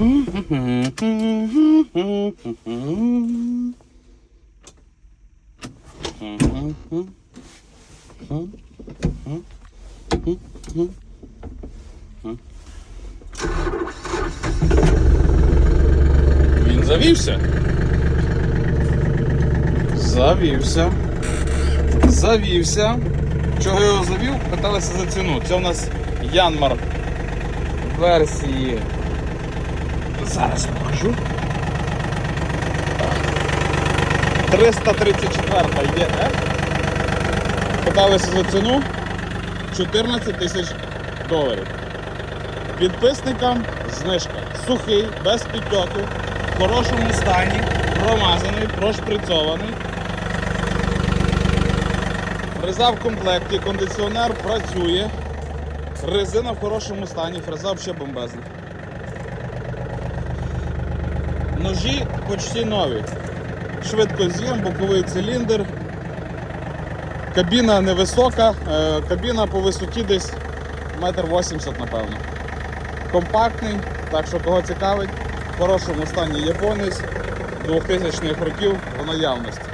Він завівся. Завівся. Завівся. Чого його завів? Питалися за ціну. Це у нас Янмар версії. Зараз покажу. 334 є F. Питалися за ціну 14 тисяч доларів. Підписникам знижка. Сухий, без підтоку, в хорошому стані, промазаний, прошприцьований. Фреза в комплекті, кондиціонер працює. Резина в хорошому стані, фреза ще бомбезна. Ножі почти нові. Швидкоз'єм, боковий циліндр. Кабіна невисока, е, кабіна по висоті десь 1,80 м, напевно. Компактний, так що кого цікавить, в хорошому стані японець 2000-х років в наявності.